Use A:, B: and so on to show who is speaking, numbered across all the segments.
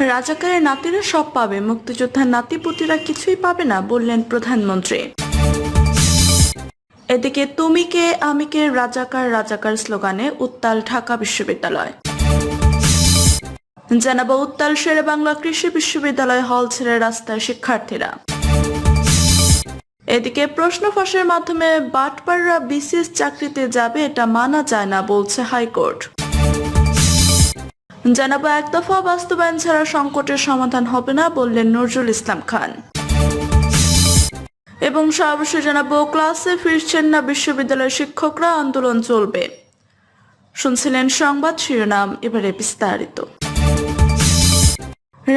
A: রাজাকারের নাতিরা সব পাবে, মুক্তিযোদ্ধার নাতিপুতিরা কিছুই পাবে না, বললেন প্রধানমন্ত্রী। এদিকে তুমি কে আমি কে রাজাকার রাজাকার স্লোগানে উত্তাল ঢাকা বিশ্ববিদ্যালয়। জানাব উত্তাল শেরে বাংলা কৃষি বিশ্ববিদ্যালয় হল ছেড়ে রাস্তায় শিক্ষার্থীরা। এদিকে প্রশ্ন ফাঁসের মাধ্যমে বাটপাররা বিসিএস চাকরিতে যাবে, এটা মানা যায় না, বলছে হাইকোর্ট। জানাব এক দফা বাস্তবায়ন ছাড়া সংকটের সমাধান হবে না বললেন নজরুল ইসলাম খান। এবং সর্বশেষ জানাব, ক্লাসে ফিরছেন না বিশ্ববিদ্যালয়ের শিক্ষকরা, আন্দোলন চলবে। শুনছিলেন সংবাদ শিরোনাম, এবারে বিস্তারিত।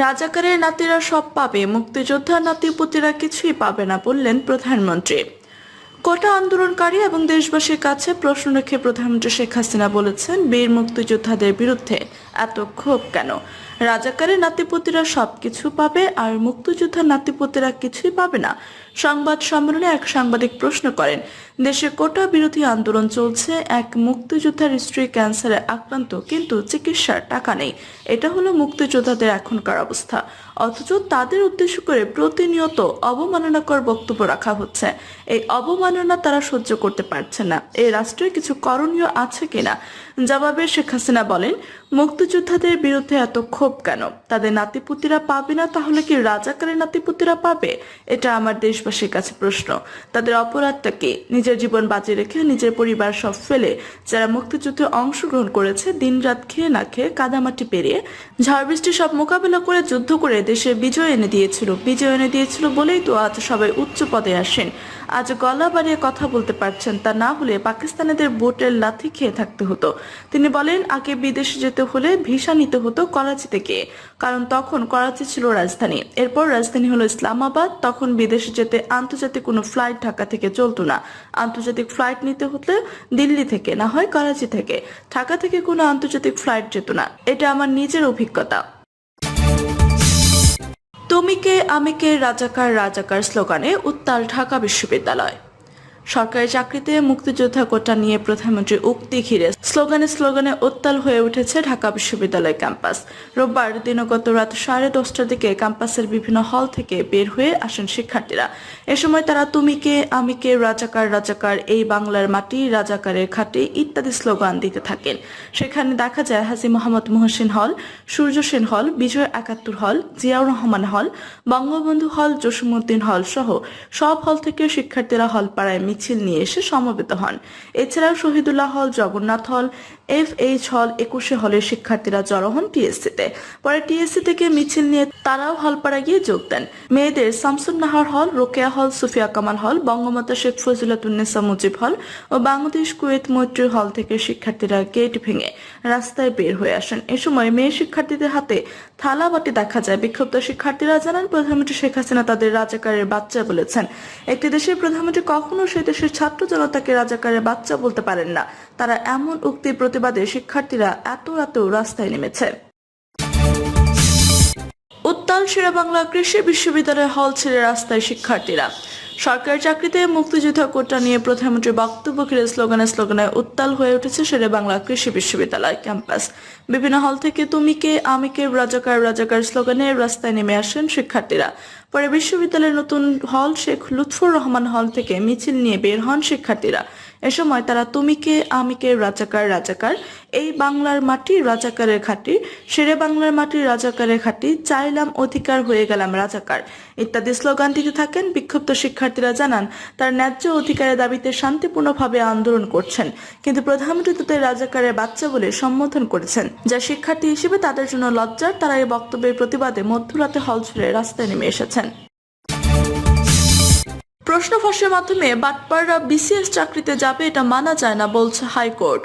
A: রাজাকারের নাতিরা সব পাবে মুক্তিযোদ্ধার নাতিপুতিরা কিছুই পাবে না বললেন প্রধানমন্ত্রী। কোটা আন্দোলনকারী এবং দেশবাসীর কাছে প্রশ্ন রেখে প্রধানমন্ত্রী শেখ হাসিনা বলেছেন, বীর মুক্তিযোদ্ধাদের বিরুদ্ধে এত ক্ষোভ কেন? রাজাকারের নাতিপুতিরা সবকিছু পাবে আর মুক্তিযোদ্ধার নাতিপতিরা কিছুই পাবে না। সংবাদ সম্মেলনে এক সাংবাদিক প্রশ্ন করেন দেশে কোটা বিরোধী আন্দোলন চলছে, এক মুক্তিযোদ্ধার স্ত্রী ক্যান্সারে আক্রান্ত, কিন্তু চিকিৎসার টাকা নেই। এটা হলো মুক্তিযোদ্ধাদের এখনকার অবস্থা। অথচ তাদের উদ্দেশ্য করে প্রতিনিয়ত অবমাননাকর বক্তব্য রাখা হচ্ছে। এই অবমাননা তারা সহ্য করতে পারছে না। এই রাষ্ট্রের কিছু করণীয় আছে কিনা? জবাবে শেখ হাসিনা বলেন মুক্তিযোদ্ধাদের বিরুদ্ধে এত ক্ষোভ কেন? তাদের নাতিপুতিরা পাবে না? তাহলে কি রাজাকারের নাতিপুতিরা পাবে? এটা আমার দেশবাসীর কাছে প্রশ্ন। তাদের অপরাধটা কি? নিজের জীবন বাঁচিয়ে রেখে নিজের পরিবার সব ফেলে যারা মুক্তিযুদ্ধে অংশগ্রহণ করেছে, দিনরাত খেয়ে না খেয়ে কাদামাটি পেরিয়ে ঝড় বৃষ্টি সব মোকাবেলা করে যুদ্ধ করে দেশে বিজয় এনে দিয়েছিল। বিজয় এনে দিয়েছিল বলেই তো আজ সবাই উচ্চ পদে আসেন। আজ গলা বাড়িয়ে কথা বলতে পারছেন তা না হলে পাকিস্তানিদের বোটের লাথি খেয়ে থাকতে হতো। তিনি বলেন, আগে বিদেশে যেতে হলে ভিসা নিতে হতো করাচি থেকে কারণ তখন করাচি ছিল রাজধানী। এরপর রাজধানী হলো ইসলামাবাদ। তখন বিদেশে যেতে আন্তর্জাতিক কোনো ফ্লাইট ঢাকা থেকে চলতো না। আন্তর্জাতিক ফ্লাইট নিতে হলে দিল্লি থেকে, না হয় করাচি থেকে। ঢাকা থেকে কোনো আন্তর্জাতিক ফ্লাইট যেত না। এটা আমার নিজের অভিজ্ঞতা। তুমি আমিকে রাজাকার রাজাকার স্লোগানে উত্তাল ঢাকা বিশ্ববিদ্যালয়। সরকারি চাকরিতে মুক্তিযোদ্ধা কোটা নিয়ে প্রধানমন্ত্রী উক্তি ঘিরে স্লোগানে স্লোগানে উত্তাল হয়ে উঠেছে ঢাকা বিশ্ববিদ্যালয় ক্যাম্পাস। রোববার দিনগত রাত সাড়ে দশটার দিকে ক্যাম্পাসের বিভিন্ন হল থেকে বের হয়ে আসেন শিক্ষার্থীরা। এ সময় তারা তুমি কে, আমি কে, রাজাকার রাজাকার, এই বাংলার মাটি, রাজাকারের খাটে ইত্যাদি স্লোগান দিতে থাকেন। সেখানে দেখা যায় হাজি মোহাম্মদ মহসিন হল, সূর্য সেন হল, বিজয় একাত্তর হল, জিয়াউর রহমান হল, বঙ্গবন্ধু হল জসিমুদ্দিন হল সহ সব হল থেকে শিক্ষার্থীরা হল পাড়ায় মিছিল নিয়ে এসে সমবেত হন। এছাড়াও শহীদুল্লাহ হল জগন্নাথ হল এফ এইচ হল একুশে হলের শিক্ষার্থীরা জড়ো হন টিএসসিতে। পরে টিএসসি থেকে মিছিল নিয়ে তারাও হলপাড়া গিয়ে যোগ দেন। মেয়েদের শামসুন নাহার হল, রোকেয়া হল, সুফিয়া কামাল হল, বঙ্গমাতা শেখ ফজিলাতুন্নেসা মুজিব হল ও বাংলাদেশ কুয়েত মৈত্রী হল থেকে শিক্ষার্থীরা গেট ভেঙে রাস্তায় বের হয়ে আসেন। এ সময় মেয়ে শিক্ষার্থীদের হাতে থালা বাটি দেখা যায়। বিক্ষুব্ধ শিক্ষার্থীরা জানান, প্রধানমন্ত্রী শেখ হাসিনা তাদের রাজাকারের বাচ্চা বলেছেন। একটি দেশের প্রধানমন্ত্রী কখনো সেই দেশের ছাত্র জনতাকে রাজাকারের বাচ্চা বলতে পারেন না। তারা এমন উক্তির প্রতিবাদে শিক্ষার্থীরা এত এত রাস্তায় নেমেছে। উত্তাল বাংলা কৃষি বিশ্ববিদ্যালয় হল ছেড়ে রাস্তায় শিক্ষার্থীরা। সরকারি চাকরিতে মুক্তিযোদ্ধা কোটা নিয়ে প্রধানমন্ত্রীর বক্তব্য ঘিরে স্লোগানে স্লোগানে উত্তাল হয়ে উঠেছে শেরে বাংলা কৃষি বিশ্ববিদ্যালয় ক্যাম্পাস। বিভিন্ন হল থেকে তুমি কে, আমি কে, রাজাকার রাজাকার স্লোগানে রাস্তায় নেমে আসেন শিক্ষার্থীরা। পরে বিশ্ববিদ্যালয়ের নতুন হল শেখ লুৎফুর রহমান হল থেকে মিছিল নিয়ে বের হন শিক্ষার্থীরা। এ সময় তারা তুমিকে, আমিকে, রাজাকার রাজাকার। এই বাংলার মাটি রাজাকারের ঘাটি সেরে বাংলার মাটি রাজাকারের ঘাটি চাইলাম অধিকার হয়ে গেলাম রাজাকার। ইত্যাদি স্লোগান দিতে থাকেন বিক্ষুব্ধ শিক্ষার্থীরা জানান, তার ন্যায্য অধিকারের দাবিতে শান্তিপূর্ণভাবে আন্দোলন করছেন। কিন্তু প্রধানমন্ত্রী তাদের রাজাকারের বাচ্চা বলে সম্বোধন করেছেন। যা শিক্ষার্থী হিসেবে তাদের জন্য লজ্জার, তারা এই বক্তব্যের প্রতিবাদে মধ্যরাতে হল ছেড়ে রাস্তায় নেমে এসেছেন। প্রশ্ন ফাঁসের মাধ্যমে বাটপাড়া বিসিএস চাকরিতে যাবে এটা মানা যায় না বলছে হাইকোর্ট।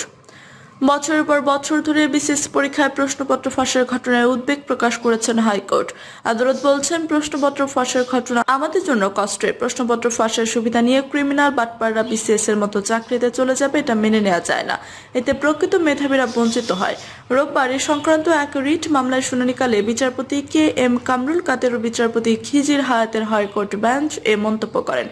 A: বছরের পর বছর ধরে বিসিএস পরীক্ষায় প্রশ্নপত্র ফাঁসের ঘটনায় উদ্বেগ প্রকাশ করেছেন হাইকোর্ট। আদালত বলছেন, প্রশ্নপত্র ফাঁসের ঘটনা আমাদের জন্য কষ্টের। প্রশ্নপত্র ফাঁসের সুবিধা নিয়ে ক্রিমিনাল বাটপাররা বিসিএস এর মতো চাকরিতে চলে যাবে এটা মেনে নেওয়া যায় না। এতে প্রকৃত মেধাবীরা বঞ্চিত হয়। রোববার এ সংক্রান্ত এক রিট মামলায় শুনানিকালে বিচারপতি কে এম কামরুল কাদের ও বিচারপতি খিজির হায়াতের হাইকোর্ট বেঞ্চ এ মন্তব্য করেন।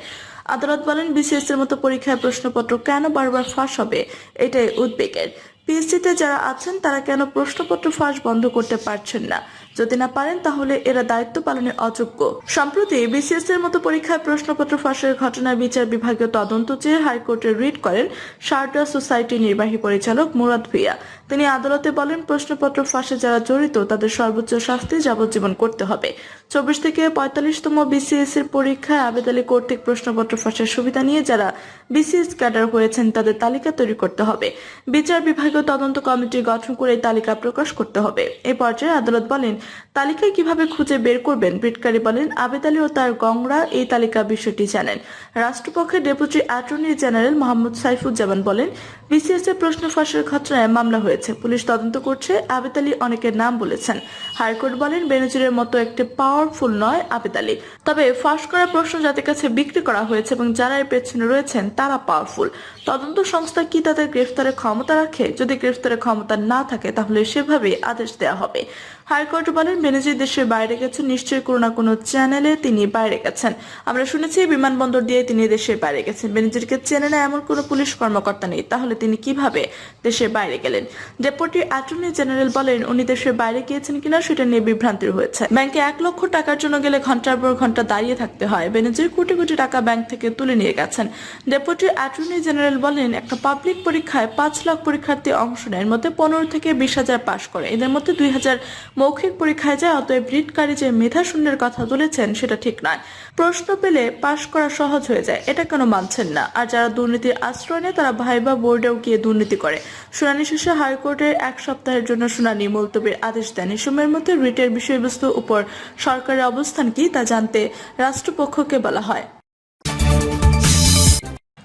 A: আদালত বলেন, বিসিএস এর মতো পরীক্ষায় প্রশ্নপত্র কেন বারবার ফাঁস হবে? এটাই উদ্বেগের। পিএসসিতে যারা আছেন, তারা কেন প্রশ্নপত্র ফাঁস বন্ধ করতে পারছেন না? যদি না পারেন, তাহলে এরা দায়িত্ব পালনের অযোগ্য। সম্প্রতি বিসিএস এর মতো পরীক্ষায় প্রশ্নপত্র ফাঁসের ঘটনার বিচার বিভাগীয় তদন্ত চেয়ে হাইকোর্টে রিট করেন শারদা সোসাইটির নির্বাহী পরিচালক মুরাদ ভুইয়া। তিনি আদালতে বলেন, প্রশ্নপত্র ফাঁসে যারা জড়িত, তাদের সর্বোচ্চ শাস্তি যাবজ্জীবন করতে হবে। চব্বিশ থেকে পঁয়তাল্লিশতম বিসিএস এর পরীক্ষায় আবেদনী কর্তৃক প্রশ্নপত্র ফাঁসের সুবিধা নিয়ে যারা বিসিএস ক্যাডার হয়েছেন, তাদের তালিকা তৈরি করতে হবে। বিচার বিভাগীয় তদন্ত কমিটি গঠন করে এই তালিকা প্রকাশ করতে হবে। এ পর্যায়ে আদালত বলেন তালিকায় কীভাবে খুঁজে বের করবেন? ব্রিটকারী বলেন, আবেদ আলী ও তার গংরা এই তালিকা বিষয়টি জানেন। রাষ্ট্রপক্ষের deputy attorney general Mohammad Saifuzzaman বলেন বিসিএস এর প্রশ্ন ফাঁসের ঘটনায় মামলা হয়েছে। পুলিশ তদন্ত করছে। আবেদ আলী অনেকের নাম বলেছেন। হাইকোর্ট বলেন, বেনজিরের মতো একটি পাওয়ারফুল নয় আবেদ আলী। তবে ফাঁস করা প্রশ্ন যাদের কাছে বিক্রি করা হয়েছে এবং যারা এর পেছনে রয়েছেন, তারা পাওয়ারফুল তদন্ত সংস্থা কি তাদের গ্রেফতারের ক্ষমতা রাখে? যদি গ্রেফতারের ক্ষমতা না থাকে, তাহলে সেভাবে আদেশ দেওয়া হবে। হাইকোর্ট বলেন, বেনজির দেশের বাইরে গেছেন। নিশ্চয়ই কোনো না কোনো চ্যানেলে তিনি বাইরে গেছেন। আমরা শুনেছি, বিমানবন্দর দিয়ে তিনি দেশের বাইরে গেছেন। বেনজিরকে চেনে না এমন কোনো পুলিশ কর্মকর্তা নেই। তাহলে তিনি কীভাবে দেশের বাইরে গেলেন? ডেপুটি অ্যাটর্নি জেনারেল বলেন, উনি দেশের বাইরে গিয়েছেন কিনা সেটা নিয়ে বিভ্রান্তি হয়েছে ব্যাংকে এক লক্ষ টাকার জন্য গেলে ঘণ্টার পর ঘণ্টা দাঁড়িয়ে থাকতে হয়। বেনজির কোটি কোটি টাকা ব্যাংক থেকে তুলে নিয়ে গেছেন। ডেপুটি অ্যাটর্নি জেনারেল বলেন, একটা পাবলিক পরীক্ষায় পাঁচ লাখ পরীক্ষার্থী অংশ নেয়। এর মধ্যে পনেরো থেকে বিশ হাজার পাশ করে। এদের মধ্যে দুই হাজার মৌখিক পরীক্ষায় যায় অতএব রিটকারী যে মেধা শূন্যের কথা তুলেছেন, সেটা ঠিক নয়। প্রশ্ন পেলে পাশ করা সহজ হয়ে যায়, এটা কেন মানছেন না? আর যারা দুর্নীতির আশ্রয় নেয়, তারা ভাইবা বোর্ডেও গিয়ে দুর্নীতি করে। শুনানি শেষে হাইকোর্টের এক সপ্তাহের জন্য শুনানি মুলতবির আদেশ দেন। সময়ের মধ্যে রিটের বিষয়বস্তুর উপর সরকারের অবস্থান কি, তা জানতে রাষ্ট্রপক্ষকে বলা হয়।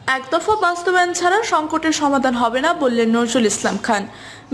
A: এক দফা বাস্তবায়ন ছাড়া সংকটের সমাধান হবে না বললেন নজরুল ইসলাম খান।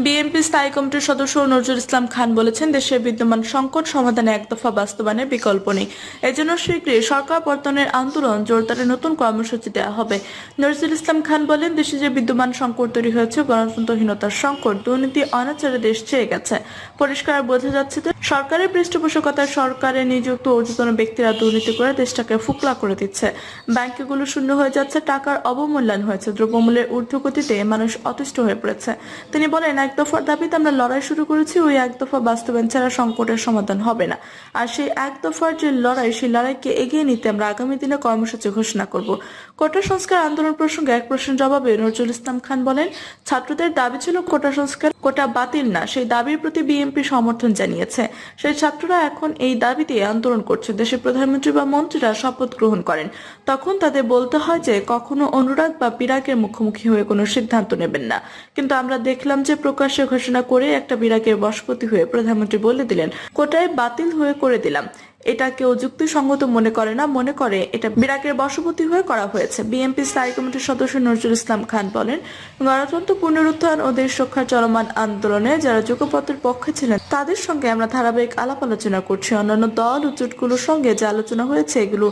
A: বিএনপি স্থায়ী কমিটির সদস্য নজরুল ইসলাম খান বলেছেন দেশের বিদ্যমান সংকট সমাধানে এক দফা বাস্তবায়নের বিকল্প নেই। এজন্য শীঘ্রই সরকার পতনের আন্দোলন জোরদারে নতুন কর্মসূচি দেওয়া হবে। নজরুল ইসলাম খান বলেন, দেশে যে বিদ্যমান সংকট তৈরি হয়েছে, গণতন্ত্রহীনতার সংকট, দুর্নীতি, অনাচারে দেশ চেয়ে গেছে। পরিষ্কার বোঝা যাচ্ছে যে সরকারের পৃষ্ঠপোষকতায় সরকারে নিযুক্ত ঊর্ধ্বতন ব্যক্তিরা দুর্নীতি করে দেশটাকে ফুকলা করে দিচ্ছে। ব্যাংকগুলো শূন্য হয়ে যাচ্ছে, টাকার অবমূল্যায়ন হয়েছে। দ্রব্যমূল্যের ঊর্ধ্বগতিতে মানুষ অতিষ্ঠ হয়ে পড়েছে। তিনি বলেন, এক দফার দাবিতে আমরা লড়াই শুরু করেছি, ওই এক দফা বাস্তবায়ন ছাড়া সংকটের সমাধান হবে না। আর সেই এক দফার যে লড়াই, সেই লড়াইকে এগিয়ে নিতে আমরা আগামী দিনে কর্মসূচি ঘোষণা করব। কোটা সংস্কার আন্দোলন প্রসঙ্গে এক প্রশ্নের জবাবে নজরুল ইসলাম খান বলেন, ছাত্রদের দাবি ছিল কোটা সংস্কার, কোটা বাতিল না, সেই দাবির প্রতি বিএনপি সমর্থন জানিয়েছে। সেই ছাত্ররা এখন এই দাবিতে আন্দোলন করছে। দেশের প্রধানমন্ত্রী বা মন্ত্রীরা শপথ গ্রহণ করেন। তখন তাদের বলতে হয় যে, কখনো অনুরাগ বা বিরাগের মুখোমুখি হয়ে কোনো সিদ্ধান্ত নেবেন না। কিন্তু আমরা দেখলাম যে প্রকাশ্যে ঘোষণা করে একটা বিরাগের বশপতি হয়ে প্রধানমন্ত্রী বলে দিলেন, কোটায় বাতিল হয়ে করে দিলাম। এটা কেউ যুক্তিসঙ্গত মনে করে না, মনে করে এটা বিরাগের বশবর্তী হয়ে করা হয়েছে। বিএনপি স্থায়ী কমিটির সদস্য নজরুল ইসলাম খান বলেন, গণতন্ত্র পুনরুত্থান ও দেশ রক্ষার চলমান আন্দোলনে যারা যুগপত্রের পক্ষে ছিলেন, তাদের সঙ্গে আমরা ধারাবাহিক আলাপ আলোচনা করছি। অন্যান্য দল ও জোটগুলোর সঙ্গে যে আলোচনা হয়েছে, এগুলো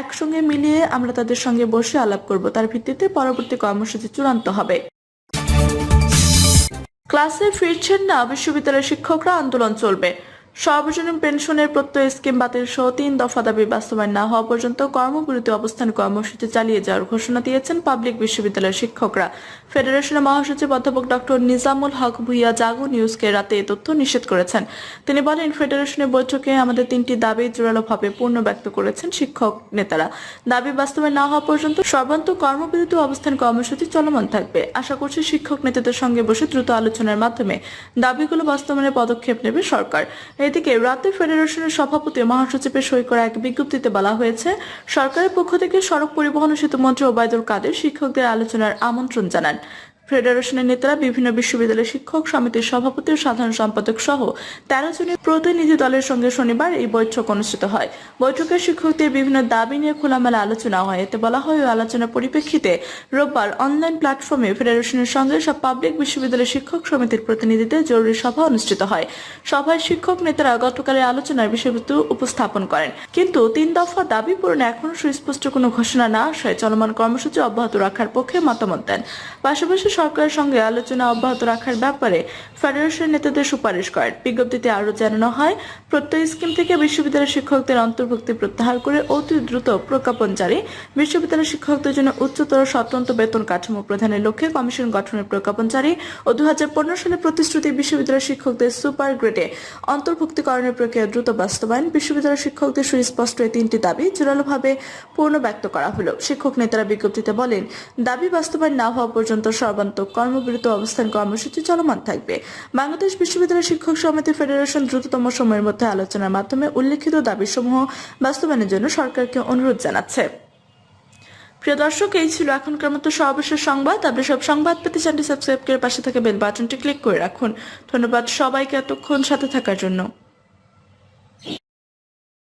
A: একসঙ্গে মিলিয়ে আমরা তাদের সঙ্গে বসে আলাপ করব। তার ভিত্তিতে পরবর্তী কর্মসূচি চূড়ান্ত হবে। ক্লাসে ফিরছেন না, বিশ্ববিদ্যালয়ের শিক্ষকরা, আন্দোলন চলবে। সর্বজনীন পেনশনের প্রত্যয় স্কিম বাতিল সহ তিন দফা দাবি বাস্তবায়ন না হওয়া পর্যন্ত কর্মবিরতি অবস্থান কর্মসূচি চালিয়ে যাওয়ার ঘোষণা দিয়েছেন পাবলিক বিশ্ববিদ্যালয়ের শিক্ষকরা। ফেডারেশনের মহাসচিব অধ্যাপক ডক্টর নিজামুল হক ভুইয়া জাগো নিউজকে রাতে এই তথ্য নিষেধ করেছেন। তিনি বলেন, ফেডারেশনের বৈঠকে আমাদের তিনটি দাবি জোরালোভাবে পূর্ণ ব্যক্ত করেছেন শিক্ষক নেতারা। দাবি বাস্তবায়ন না হওয়া পর্যন্ত সর্বান্ত কর্মবিরতি অবস্থান কর্মসূচি চলমান থাকবে। আশা করছি শিক্ষক নেতাদের সঙ্গে বসে দ্রুত আলোচনার মাধ্যমে দাবিগুলো বাস্তবায়নের পদক্ষেপ নেবে সরকার। এদিকে রাতে ফেডারেশনের সভাপতি মহাসচিবের সই করা এক বিজ্ঞপ্তিতে বলা হয়েছে, সরকারের পক্ষ থেকে সড়ক পরিবহন ও সেতুমন্ত্রী ওবায়দুল কাদের শিক্ষকদের আলোচনার আমন্ত্রণ জানান। ফেডারেশনের নেতারা বিভিন্ন বিশ্ববিদ্যালয়ের শিক্ষক, সমিতির সভাপতি ও সাধারণ সম্পাদক সহ তেরো জনের প্রতিনিধি দলের সঙ্গে শনিবার এই বৈঠক অনুষ্ঠিত হয়। বৈঠকে শিক্ষকদের বিভিন্ন দাবি নিয়ে খোলামেলা আলোচনা হয়। এতে বলা হয় ওই আলোচনার পরিপ্রেক্ষিতে রোববার অনলাইন প্ল্যাটফর্মে ফেডারেশনের সঙ্গে সব পাবলিক বিশ্ববিদ্যালয়ের শিক্ষক সমিতির প্রতিনিধিদের জরুরি সভা অনুষ্ঠিত হয়। সভায় শিক্ষক নেতারা গতকালের আলোচনার বিষয়বস্তু উপস্থাপন করেন। কিন্তু তিন দফা দাবি পূরণে এখনও সুস্পষ্ট কোনো ঘোষণা না আসায় চলমান কর্মসূচি অব্যাহত রাখার পক্ষে মতামত দেন। পাশাপাশি সরকারের সঙ্গে আলোচনা অব্যাহত রাখার ব্যাপারে ফেডারেশন নেতাদের সুপারিশ করেন। বিজ্ঞপ্তিতে আরও জানানো হয়, প্রত্যয় স্কিম থেকে বিশ্ববিদ্যালয়ের শিক্ষকদের অন্তর্ভুক্তি প্রত্যাহার করে অতি দ্রুত প্রজ্ঞাপন জারি। বিশ্ববিদ্যালয়ের শিক্ষকদের জন্য উচ্চতর স্বতন্ত্র বেতন কাঠামো প্রধানের লক্ষ্যে কমিশন গঠনের প্রজ্ঞাপন জারি ও দুহাজার পনেরো সালে প্রতিশ্রুতি বিশ্ববিদ্যালয়ের শিক্ষকদের সুপার গ্রেডে অন্তর্ভুক্তিকরণের প্রক্রিয়া দ্রুত বাস্তবায়ন। বিশ্ববিদ্যালয়ের শিক্ষকদের সুস্পষ্ট এই তিনটি দাবি জোরালোভাবে পূর্ণ ব্যক্ত করা হলো। শিক্ষক নেতারা বিজ্ঞপ্তিতে বলেন, দাবি বাস্তবায়ন না হওয়া পর্যন্ত সর্বান্তক কর্মবিরত অবস্থান কর্মসূচি চলমান থাকবে। বাংলাদেশ বিশ্ববিদ্যালয় শিক্ষক সমিতি ফেডারেশন দ্রুততম সময়ের মধ্যে আলোচনার মাধ্যমে উল্লেখিত দাবিসমূহ বাস্তবায়নের জন্য সরকারকে অনুরোধ জানাচ্ছে। প্রিয় দর্শক, এই ছিল এখনকার মতো সর্বশেষ সংবাদ। আপনি সব সংবাদ পেতে চ্যানেলটি সাবস্ক্রাইব করে পাশে থাকা বেল বাটনটি ক্লিক করে রাখুন। ধন্যবাদ সবাইকে এতক্ষণ সাথে থাকার জন্য।